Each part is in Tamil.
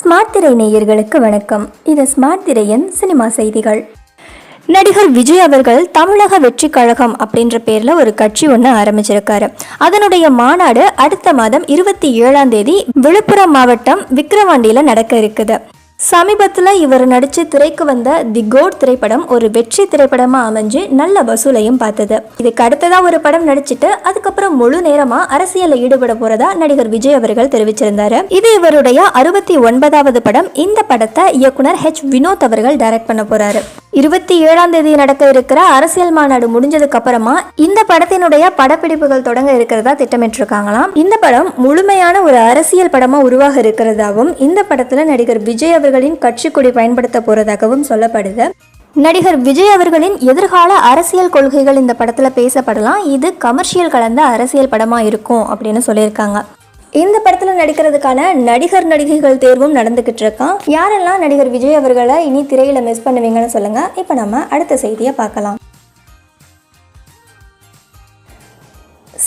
ஸ்மார்ட் திரை நேயர்களுக்கு வணக்கம். இது ஸ்மார்ட் திரையின் சினிமா செய்திகள். நடிகர் விஜய் அவர்கள் தமிழக வெற்றி கழகம் அப்படின்ற பேர்ல ஒரு கட்சி ஒன்று ஆரம்பிச்சிருக்காரு. அதனுடைய மாநாடு அடுத்த மாதம் இருபத்தி ஏழாம் தேதி விழுப்புரம் மாவட்டம் விக்கிரவாண்டியில் நடக்க இருக்குது. சமீபத்தில் இவர் நடித்து திரைக்கு வந்த தி கோட் திரைப்படம் ஒரு வெற்றி திரைப்படமாக அமைஞ்சு நல்ல வசூலையும் பார்த்தது. இதுக்கு அடுத்ததாக ஒரு படம் நடிச்சிட்டு அதுக்கப்புறம் முழு நேரமாக அரசியலில் ஈடுபட போறதா நடிகர் விஜய் அவர்கள் தெரிவிச்சிருந்தார். இது இவருடைய அறுபத்தி ஒன்பதாவது படம். இந்த படத்தை இயக்குனர் ஹெச் வினோத் அவர்கள் டைரக்ட் பண்ண போறாரு. இருபத்தி ஏழாம் தேதி நடக்க இருக்கிற அரசியல் மாநாடு முடிஞ்சதுக்கு அப்புறமா இந்த படத்தினுடைய படப்பிடிப்புகள் தொடங்க இருக்கிறதா திட்டமிட்டிருக்காங்களாம். இந்த படம் முழுமையான ஒரு அரசியல் படமா உருவாக இருக்கிறதாகவும் இந்த படத்துல நடிகர் விஜய் அவர்களின் கட்சி கொடி பயன்படுத்த போறதாகவும் சொல்லப்படுது. நடிகர் விஜய் அவர்களின் எதிர்கால அரசியல் கொள்கைகள் இந்த படத்துல பேசப்படலாம். இது கமர்ஷியல் கலந்த அரசியல் படமா இருக்கும் அப்படின்னு சொல்லியிருக்காங்க. இந்த படத்தில் நடிக்கிறதுக்கான நடிகர் நடிகைகள் தேர்வும் நடந்துக்கிட்டு இருக்கான் யாரெல்லாம் நடிகர் விஜய் அவர்களை இனி திரையில் மிஸ் பண்ணுவீங்கன்னு சொல்லுங்க. இப்போ நம்ம அடுத்த செய்தியை பார்க்கலாம்.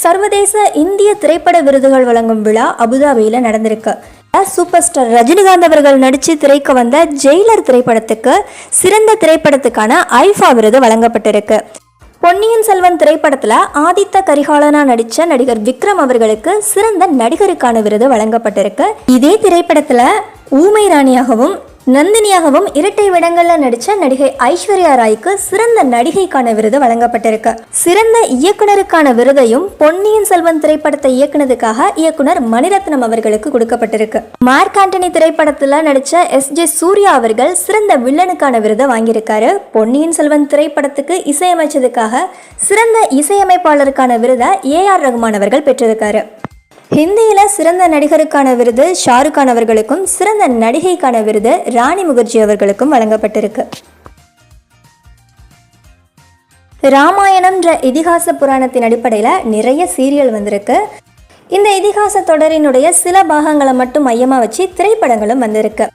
சர்வதேச இந்திய திரைப்பட விருதுகள் வழங்கும் விழா அபுதாபியில் நடந்திருக்கு. சூப்பர் ஸ்டார் ரஜினிகாந்த் அவர்கள் நடித்து திரைக்கு வந்த ஜெயிலர் திரைப்படத்துக்கு சிறந்த திரைப்படத்துக்கான ஐஃபா விருது வழங்கப்பட்டிருக்கு. பொன்னியின் செல்வன் திரைப்படத்தில் ஆதித்த கரிகாலனா நடித்த நடிகர் விக்ரம் அவர்களுக்கு சிறந்த நடிகருக்கான விருது வழங்கப்பட்டிருக்கு. இதே திரைப்படத்தில் ஊமை ராணியாகவும் நந்தினியாகவும் இரட்டை விடங்கள்ல நடிச்ச நடிகை ஐஸ்வர்யா ராய்க்கு சிறந்த நடிகைக்கான விருது வழங்கப்பட்டிருக்கு. சிறந்த இயக்குனருக்கான விருதையும் பொன்னியின் செல்வன் திரைப்படத்தை இயக்குனதுக்காக இயக்குனர் மணிரத்னம் அவர்களுக்கு கொடுக்கப்பட்டிருக்கு. மார்க் ஆண்டனி திரைப்படத்துல நடிச்ச எஸ் ஜே சூர்யா அவர்கள் சிறந்த வில்லனுக்கான விருதை வாங்கியிருக்காரு. பொன்னியின் செல்வன் திரைப்படத்துக்கு இசையமைச்சதுக்காக சிறந்த இசையமைப்பாளருக்கான விருதை ஏ ஆர் ரகுமான் அவர்கள் பெற்றிருக்காரு. ஹிந்தியில் சிறந்த நடிகருக்கான விருது ஷாருக் கான் அவர்களுக்கும் சிறந்த நடிகைக்கான விருது ராணி முகர்ஜி அவர்களுக்கும் வழங்கப்பட்டிருக்கு. ராமாயணம்ன்ற இதிகாச புராணத்தின் அடிப்படையில் நிறைய சீரியல் வந்திருக்கு. இந்த இதிகாச தொடரினுடைய சில பாகங்களை மட்டும் மையமாக வச்சு திரைப்படங்களும் வந்திருக்கு.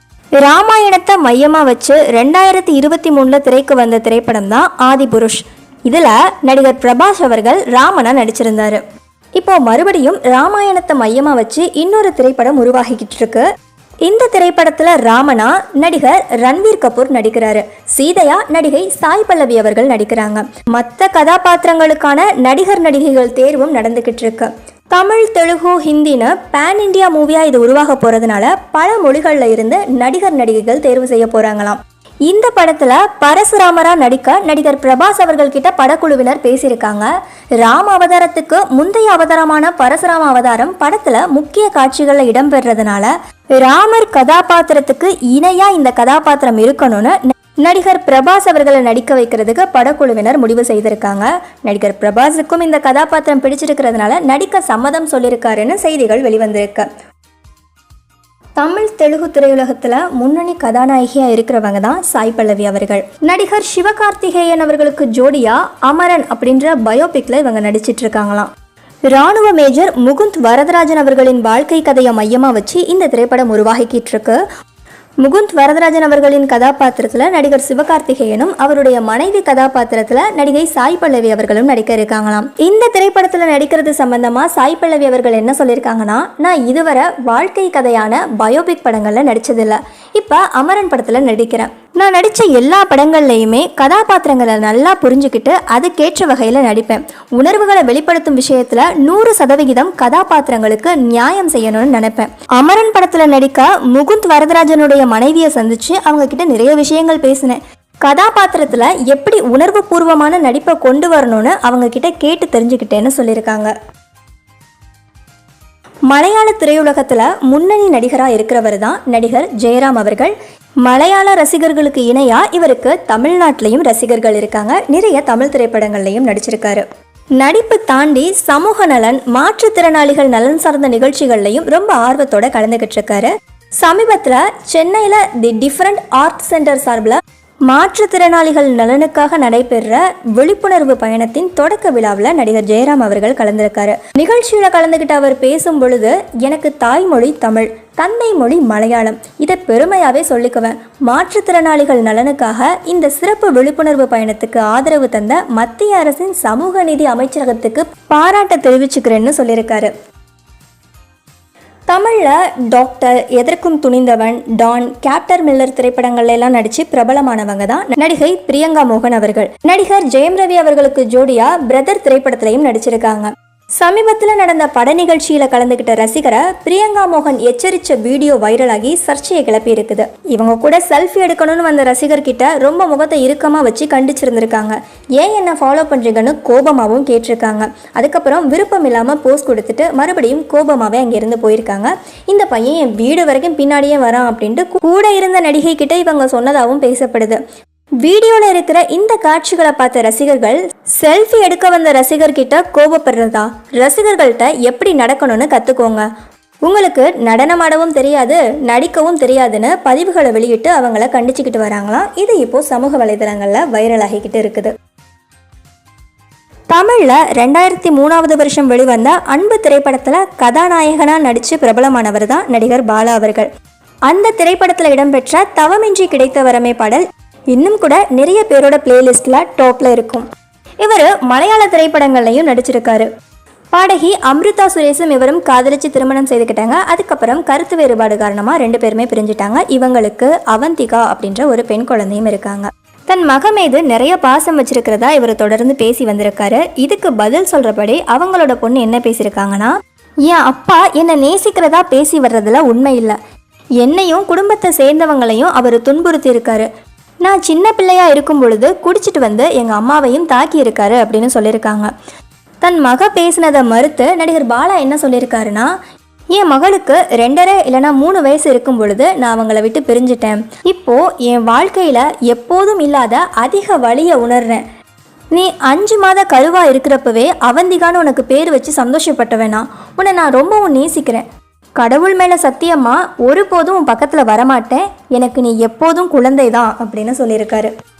ராமாயணத்தை மையமாக வச்சு ரெண்டாயிரத்தி இருபத்தி மூணில் திரைக்கு வந்த திரைப்படம் தான் ஆதிபுருஷ். இதில் நடிகர் பிரபாஸ் அவர்கள் ராமனா நடிச்சிருந்தாரு. இப்போ மறுபடியும் ராமாயணத்தை மையமாக வச்சு இன்னொரு திரைப்படம் உருவாகிக்கிட்டு இருக்கு இந்த திரைப்படத்துல ராமனா நடிகர் ரன்வீர் கபூர் நடிக்கிறாரு. சீதையா நடிகை சாய் பல்லவி அவர்கள் நடிக்கிறாங்க. மற்ற கதாபாத்திரங்களுக்கான நடிகர் நடிகைகள் தேர்வும் நடந்துகிட்டு இருக்கு தமிழ் தெலுங்கு ஹிந்தின்னு பேன் இண்டியா மூவியா இது உருவாக போறதுனால பல மொழிகள்ல இருந்து நடிகர் நடிகைகள் தேர்வு செய்ய போறாங்களாம். இந்த படத்தில் பரசுராமரா நடிக்க நடிகர் பிரபாஸ் அவர்கள்கிட்ட படக்குழுவினர் பேசியிருக்காங்க. ராம அவதாரத்துக்கு முந்தைய அவதாரமான பரசுராம அவதாரம் படத்தில் முக்கிய காட்சிகளில் இடம்பெறதுனால ராமர் கதாபாத்திரத்துக்கு இணையாக இந்த கதாபாத்திரம் இருக்கணும்னு நடிகர் பிரபாஸ் அவர்களை நடிக்க வைக்கிறதுக்கு படக்குழுவினர் முடிவு செய்திருக்காங்க. நடிகர் பிரபாஸுக்கும் இந்த கதாபாத்திரம் பிடிச்சிருக்கிறதுனால நடிக்க சம்மதம் சொல்லியிருக்காருன்னு செய்திகள் வெளிவந்திருக்கு. தமிழ் தெலுங்கு திரையுலகத்தில் முன்னணி கதாநாயகியாக இருக்கிறவங்க தான் சாய் பல்லவி அவர்கள். நடிகர் சிவகார்த்திகேயன் அவர்களுக்கு ஜோடியா அமரன் அப்படின்ற பயோபிக்ல இவங்க நடிச்சிட்டு இருக்காங்களாம். ராணுவ மேஜர் முகுந்த் வரதராஜன் அவர்களின் வாழ்க்கை கதையை மையமாக வச்சு இந்த திரைப்படம் உருவாகிக்கிட்டு இருக்கு. முகுந்த் வரதராஜன் அவர்களின் கதாபாத்திரத்தில் நடிகர் சிவகார்த்திகேயனும் அவருடைய மனைவி கதாபாத்திரத்தில் நடிகை சாய் பல்லவி அவர்களும் நடிக்க இருக்காங்களாம். இந்த திரைப்படத்தில் நடிக்கிறது சம்பந்தமா சாய் பல்லவி அவர்கள் என்ன சொல்லியிருக்காங்கன்னா நான் இதுவரை வாழ்க்கை கதையான பயோபிக் படங்களில் நடிச்சதில்லை. இப்போ அமரன் படத்தில் நடிக்கிறேன். நான் நடித்த எல்லா படங்கள்லையுமே கதாபாத்திரங்களை நல்லா புரிஞ்சுக்கிட்டு அதுக்கேற்ற வகையில் நடிப்பேன். உணர்வுகளை வெளிப்படுத்தும் விஷயத்தில் நூறு சதவிகிதம் கதாபாத்திரங்களுக்கு நியாயம் செய்யணும்னு நினைப்பேன். அமரன் படத்தில் நடிக்க முகுந்த் வரதராஜனுடைய மனைவியை சந்திச்சு அவங்க கிட்ட நிறைய விஷயங்கள் பேசினேன். கதாபாத்திரத்தில் எப்படி உணர்வு பூர்வமான நடிப்பை கொண்டு வரணும்னு அவங்க கிட்ட கேட்டு தெரிஞ்சுக்கிட்டேன்னு சொல்லியிருக்காங்க. மலையாள திரையுலகத்தில் முன்னணி நடிகராக இருக்கிறவர் தான் நடிகர் ஜெயராம் அவர்கள். மலையாள ரசிகர்களுக்கு இணையா இவருக்கு தமிழ்நாட்டிலையும் ரசிகர்கள் இருக்காங்க. நிறைய தமிழ் திரைப்படங்கள்லையும் நடிச்சிருக்காரு. நடிப்பு தாண்டி சமூக நலன் மாற்றுத்திறனாளிகள் நலன் சார்ந்த நிகழ்ச்சிகள்லையும் ரொம்ப ஆர்வத்தோட கலந்துகிட்டு இருக்காரு. சமீபத்தில் சென்னையில் தி டிஃப்ரெண்ட் ஆர்ட் சென்டர் சார்பில் மாற்றுத்திறனாளிகள் நலனுக்காக நடைபெற விழிப்புணர்வு பயணத்தின் தொடக்க விழாவில் நடிகர் ஜெயராம் அவர்கள் கலந்திருக்காரு. நிகழ்ச்சியில் கலந்துகிட்டு அவர் பேசும் பொழுது எனக்கு தாய்மொழி தமிழ் தந்தை மொழி மலையாளம் இதை பெருமையாகவே சொல்லிக்குவேன். மாற்றுத்திறனாளிகள் நலனுக்காக இந்த சிறப்பு விழிப்புணர்வு பயணத்துக்கு ஆதரவு தந்த மத்திய அரசின் சமூக நிதி அமைச்சரகத்துக்கு பாராட்ட தெரிவிச்சுக்கிறேன்னு சொல்லியிருக்காரு. தமிழில் டாக்டர் எதற்கும் துணிந்தவன் டான் கேப்டர் மில்லர் திரைப்படங்கள்ல எல்லாம் நடிச்சு பிரபலமானவங்க தான் நடிகை பிரியங்கா மோகன் அவர்கள். நடிகர் ஜெயம் ரவி அவர்களுக்கு ஜோடியா பிரதர் திரைப்படத்திலையும் நடிச்சிருக்காங்க. சமீபத்தில் நடந்த பட நிகழ்ச்சியில் கலந்துகிட்ட ரசிகரை பிரியங்கா மோகன் எச்சரித்த வீடியோ வைரலாகி சர்ச்சையை கிளப்பி இருக்குது. இவங்க கூட செல்ஃபி எடுக்கணும்னு வந்த ரசிகர்கிட்ட ரொம்ப முகத்தை இறுக்கமாக வச்சு கண்டிச்சிருந்திருக்காங்க. ஏன் என்ன ஃபாலோ பண்ணுறீங்கன்னு கோபமாகவும் கேட்டிருக்காங்க. அதுக்கப்புறம் விருப்பம் இல்லாமல் போஸ்ட் கொடுத்துட்டு மறுபடியும் கோபமாகவே அங்கேருந்து போயிருக்காங்க. இந்த பையன் என் வீடு வரைக்கும் பின்னாடியே வரான் அப்படின்ட்டு கூட இருந்த நடிகை கிட்ட இவங்க சொன்னதாகவும் பேசப்படுது. வீடியோல இருக்கிற இந்த காட்சிகளை பார்த்த ரசிகர்கள் செல்ஃபி எடுக்க வந்த ரசிகர்கிட்ட கோபப்படுறதா? ரசிகர்கள்ட்ட எப்படி நடக்கணும்னு கத்துக்கோங்க. உங்களுக்கு நடனமாடவும் தெரியாது நடிக்கவும் தெரியாதுன்னு பதிவுகளை வெளியிட்டு அவங்கள கண்டிச்சுக்கிட்டு வராங்களாம். இது இப்போ சமூக வலைதளங்களில் வைரல் ஆகிக்கிட்டு இருக்குது. தமிழில் ரெண்டாயிரத்தி மூணாவது வருஷம் வெளிவந்த அன்பு திரைப்படத்தில் கதாநாயகனாக நடித்து பிரபலமானவர் தான் நடிகர் பாலா அவர்கள். அந்த திரைப்படத்தில் இடம்பெற்ற தவமின்றி கிடைத்த வரமே பாடல் இன்னும் கூட நிறைய பேரோட பிளேலிஸ்டில் டாப்பில் இருக்கும். இவர் மலையாள திரைப்படங்கள்லையும் நடிச்சிருக்காரு. பாடகி அம்ருதா சுரேஷும் இவரும் காதலிச்சு திருமணம் செய்துக்கிட்டாங்க. அதுக்கப்புறம் கருத்து வேறுபாடு காரணமாக ரெண்டு பேருமே பிரிஞ்சிட்டாங்க. இவங்களுக்கு அவந்திகா அப்படின்ற ஒரு பெண் குழந்தையும் இருக்காங்க. தன் மக மீது நிறைய பாசம் வச்சிருக்கிறதா இவர் தொடர்ந்து பேசி வந்திருக்காரு. இதுக்கு பதில் சொல்றபடி அவங்களோட பொண்ணு என்ன பேசியிருக்காங்கன்னா என் அப்பா என்னை நேசிக்கிறதா பேசி வர்றதுல உண்மை இல்லை. என்னையும் குடும்பத்தை சேர்ந்தவங்களையும் அவர் துன்புறுத்தி இருக்காரு நான் சின்ன பிள்ளையாக இருக்கும் பொழுது குடிச்சிட்டு வந்து எங்கள் அம்மாவையும் தாக்கியிருக்காரு அப்படின்னு சொல்லியிருக்காங்க. தன் மக பேசினதை மறுத்து நடிகர் பாலா என்ன சொல்லியிருக்காருன்னா என் மகளுக்கு ரெண்டரை இல்லைனா மூணு வயசு இருக்கும் பொழுது நான் அவங்கள விட்டு பிரிஞ்சிட்டேன். இப்போ என் வாழ்க்கையில் எப்போதும் இல்லாத அதிக வழியை உணர்றேன். நீ அஞ்சு மாத கருவாக இருக்கிறப்பவே அவந்திகான்னு உனக்கு பேர் வச்சு சந்தோஷப்பட்டவேனா உன்னை நான் ரொம்பவும் நேசிக்கிறேன். கடவுள் மேலே சத்தியம்மா ஒருபோதும் உன் பக்கத்தில் வரமாட்டேன். எனக்கு நீ எப்போதும் குழந்தை தான் அப்படின்னு சொல்லியிருக்காரு.